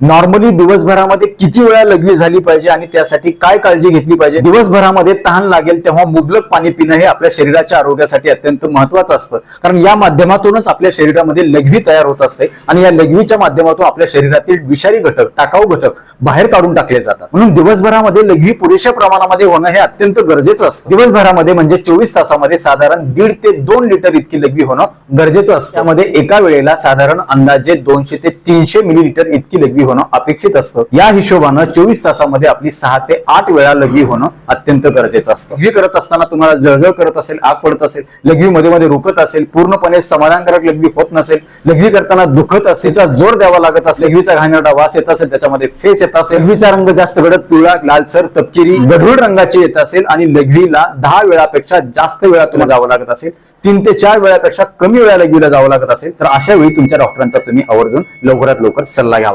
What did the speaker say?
Normally दिवसभरामध्ये किती वेळा लघवी झाली पाहिजे आणि त्यासाठी काय काळजी घेतली पाहिजे? दिवसभरामध्ये तहान लागेल तेव्हा मुबलक पाणी पिणं हे आपल्या शरीराच्या आरोग्यासाठी अत्यंत महत्वाचं असतं. कारण या माध्यमातूनच आपल्या शरीरामध्ये लघवी तयार होत असते आणि या लघवीच्या माध्यमातून आपल्या शरीरातील विषारी घटक टाकाऊ घटक बाहेर काढून टाकले जातात. म्हणून दिवसभरामध्ये लघवी पुरेशा प्रमाणामध्ये होणं हे अत्यंत गरजेचं असतं. दिवसभरामध्ये म्हणजे चोवीस तासामध्ये साधारण दीड ते दोन लिटर इतकी लघवी होणं गरजेचं असतं. त्यामध्ये एका वेळेला साधारण अंदाजे दोनशे ते तीनशे मिलीलिटर इतकी लघवी होणं अपेक्षित असतं. या हिशोबानं चोवीस तासामध्ये आपली सहा ते आठ वेळा लघवी होणं अत्यंत गरजेचं असतं. लघवी करत असताना तुम्हाला जळजळ करत असेल आग पडत असेल लघवी मध्ये मध्ये रुकत असेल पूर्णपणे समाधानकारक लघवी होत नसेल लघवी करताना दुखत असेल जोर द्यावा लागत असेल लघवीचा घाणेरडा वास येत असेल त्याच्यामध्ये फेस येत असेल लघवीचा रंग जास्त गडद पिवळा लालसर तपकिरी गढूळ रंगाची येत असेल आणि लघवीला दहा वेळापेक्षा जास्त वेळा तुला जावं लागत असेल तीन ते चार वेळापेक्षा कमी वेळा लघवीला जावं लागत असेल तर अशा वेळी तुमच्या डॉक्टरांचा तुम्ही आवर्जून लवकरात लवकर सल्ला घ्यावा.